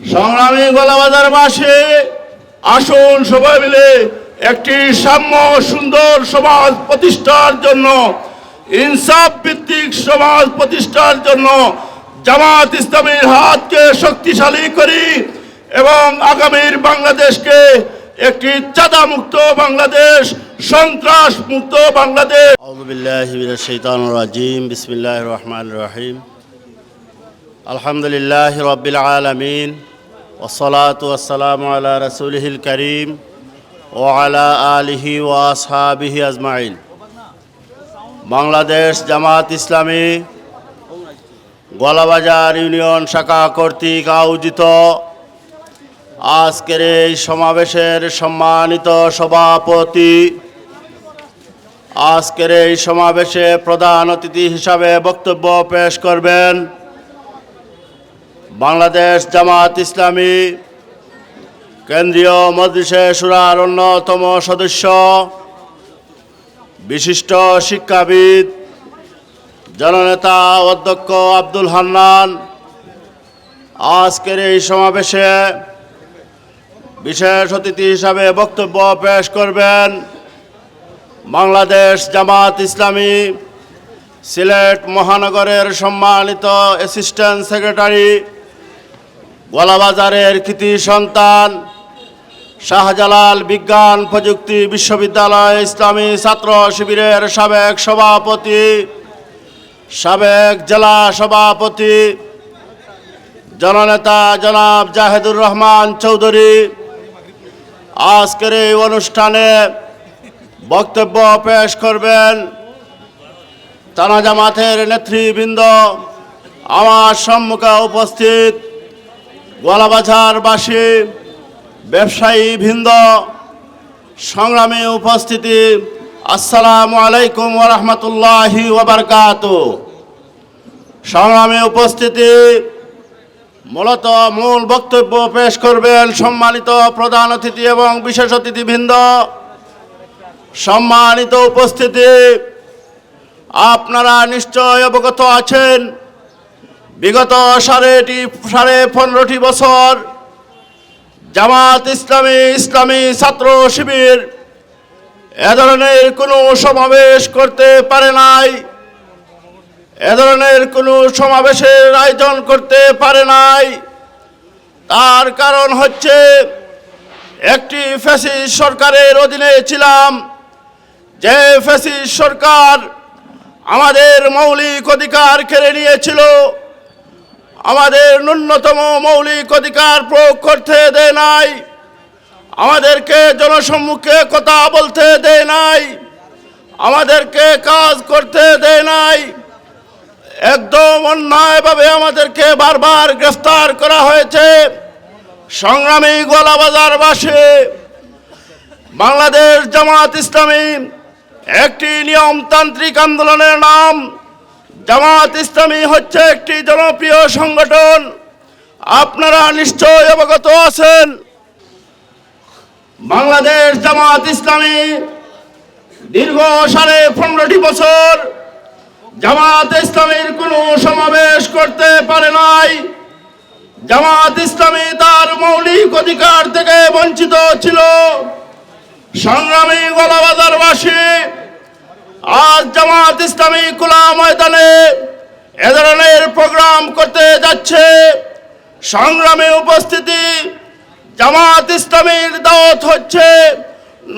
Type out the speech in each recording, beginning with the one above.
সংগ্রামী গোলাবাজার মাসে আসুন সবাই মিলে একটি সাম্য সুন্দর সমাজ প্রতিষ্ঠার জন্য, ইনসাফ ভিত্তিক সমাজ প্রতিষ্ঠার জন্য জামাত ইসলামের হাতকে শক্তিশালী করি এবং আগামীর বাংলাদেশকে একটি চাঁদা মুক্ত বাংলাদেশ। সন্ত্রাস মুক্ত বাংলাদেশ রাজিম রহিম। আলহামদুলিল্লাহ রবিল আলমিন ওসলাত ওসালাম আল্লাহ রসুলহিল করিম ও আলা আলহি ওয়াসাবিহি আসহাবিহি আজমাইন। বাংলাদেশ জামাত ইসলামী গলাবাজার ইউনিয়ন শাখা কর্তৃক আয়োজিত আজকের এই সমাবেশের সম্মানিত সভাপতি, আজকের এই সমাবেশে প্রধান অতিথি হিসাবে বক্তব্য পেশ করবেন বাংলাদেশ জামাত ইসলামী কেন্দ্রীয় মজলিসে সুরার অন্যতম সদস্য, বিশিষ্ট শিক্ষাবিদ, জননেতা অধ্যক্ষ আব্দুল হান্নান। আজকের এই সমাবেশে বিশেষ অতিথি হিসাবে বক্তব্য পেশ করবেন বাংলাদেশ জামাত ইসলামী সিলেট মহানগরের সম্মানিত অ্যাসিস্ট্যান্ট সেক্রেটারি গোলাবাজারের কৃতি সন্তান, শাহজালাল বিজ্ঞান প্রযুক্তি বিশ্ববিদ্যালয় ইসলামী ছাত্র শিবিরের সাবেক সভাপতি, সাবেক জেলা সভাপতি, জননেতা জনাব জাহেদুর রহমান চৌধুরী। আজকের এই অনুষ্ঠানে বক্তব্য পেশ করবেন তানা জামাতের নেতৃবৃন্দ। আমার সম্মুখে উপস্থিত গোয়ালাবাজারবাসী, ব্যবসায়ী বৃন্দ, সংগ্রামী উপস্থিতি, আসসালামু আলাইকুম ওরহমতুল্লাহি ওবরকাত সংগ্রামী উপস্থিতি, মূলত মূল বক্তব্য পেশ করবেন সম্মানিত প্রধান অতিথি এবং বিশেষ অতিথিবৃন্দ। সম্মানিত উপস্থিতি, আপনারা নিশ্চয় অবগত আছেন। বিগত সাড়েটি সাড়ে পনেরোটি বছর জামাত ইসলামী ইসলামী ছাত্র শিবির এ ধরনের কোনো সমাবেশ করতে পারে নাই, এ ধরনের কোনো সমাবেশের আয়োজন করতে পারে নাই। তার কারণ হচ্ছে একটি ফ্যাসিস্ট সরকারের অধীনে ছিলাম, যে ফ্যাসিস্ট সরকার আমাদের মৌলিক অধিকার কেড়ে নিয়েছিল। আমাদের ন্যূনতম মৌলিক অধিকার প্রয়োগ করতে দেয় নাই। আমাদেরকে জনসম্মুখে কথা বলতে দেয় নাই। আমাদেরকে কাজ করতে দেয় নাই। একদম অন্যায়ভাবে আমাদেরকে বারবার গ্রেফতার করা হয়েছে সংগ্রামী গোলাবাজার বাসে বাংলাদেশ জামাত ইসলামী একটি নিয়মতান্ত্রিক আন্দোলনের নাম জামাত ইসলামী হচ্ছে একটি জনপ্রিয় সংগঠন। আপনারা নিশ্চয় অবগত আছেন। বাংলাদেশ জামাত ইসলামী দীর্ঘ সাড়ে পনেরোটি বছর জামাত ইসলামীর কোনো সমাবেশ করতে পারে নাই। জামাত ইসলামী তার মৌলিক অধিকার থেকে বঞ্চিত ছিল। সংগ্রামী গলাবাজারবাসী জামাত ইসলামী খোলা ময়দানে এ ধরনের প্রোগ্রাম করতে যাচ্ছে। সংগ্রামে উপস্থিতি, জামাত ইসলামীর দাওয়াত হচ্ছে,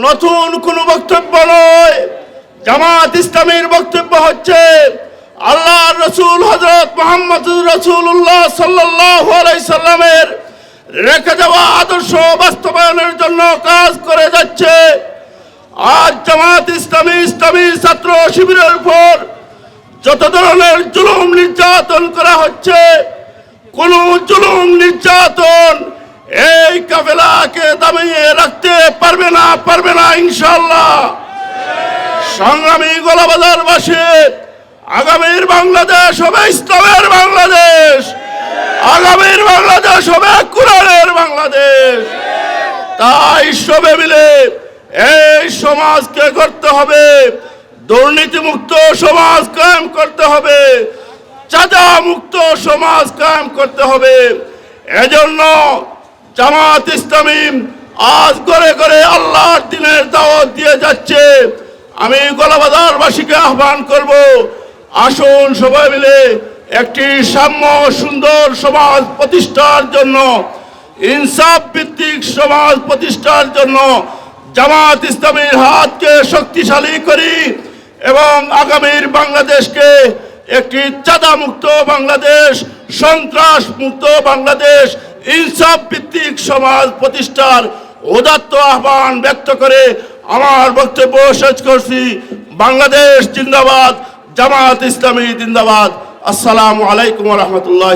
নতুন কোনো বক্তব্য নয়। জামাত ইসলামীর বক্তব্য হচ্ছে আল্লাহ রসুল হজরত মোহাম্মদ রসুল্লাহ সাল্লাহ সাল্লামের রেখে যাওয়া আদর্শ বাস্তবায়নের জন্য কাজ করে যাচ্ছে। আজ জামাত ইসলামী ইসলামী ছাত্র শিবিরের উপর যত ধরনের জুলুম নির্যাতন করা হচ্ছে, কোন জুলুম নির্যাতন এই কাফেলাকে দামিয়ে রাখতে পারবে না পারবে না ইনশাল্লাহ সংগ্রামী গোলাবাজার গোলাবাজারবাসী, আগামীর বাংলাদেশ হবে ইসলামের বাংলাদেশ। আগামীর বাংলাদেশ হবে কোরআনের বাংলাদেশ। তাই সবে মিলে এই সমাজকে করতে হবে। দুর্নীতিমুক্ত সমাজ কায়েম করতে হবে। চাঁদা মুক্ত সমাজ কায়েম করতে হবে। এজন্য জামাত ইসলামী আজ করে করে আল্লাহর দিনের দাওয়াত দিয়ে যাচ্ছে। আমি গলাবাজারবাসীকে আহ্বান করব, আসুন সবাই মিলে একটি সাম্য সুন্দর সমাজ প্রতিষ্ঠার জন্য, ইনসাফ ভিত্তিক সমাজ প্রতিষ্ঠার জন্য জামাত ইসলামীর হাতকে শক্তিশালী করি এবং আগামীর বাংলাদেশকে একটি চাঁদা মুক্ত বাংলাদেশ সন্ত্রাস মুক্ত বাংলাদেশ, ইনসাফ ভিত্তিক সমাজ প্রতিষ্ঠার উদাত্ত আহ্বান ব্যক্ত করে আমার বক্তব্য শেষ করছি। বাংলাদেশ জিন্দাবাদ, জামাত ইসলামী জিন্দাবাদ। আসসালামু আলাইকুম রহমতুল্লাহ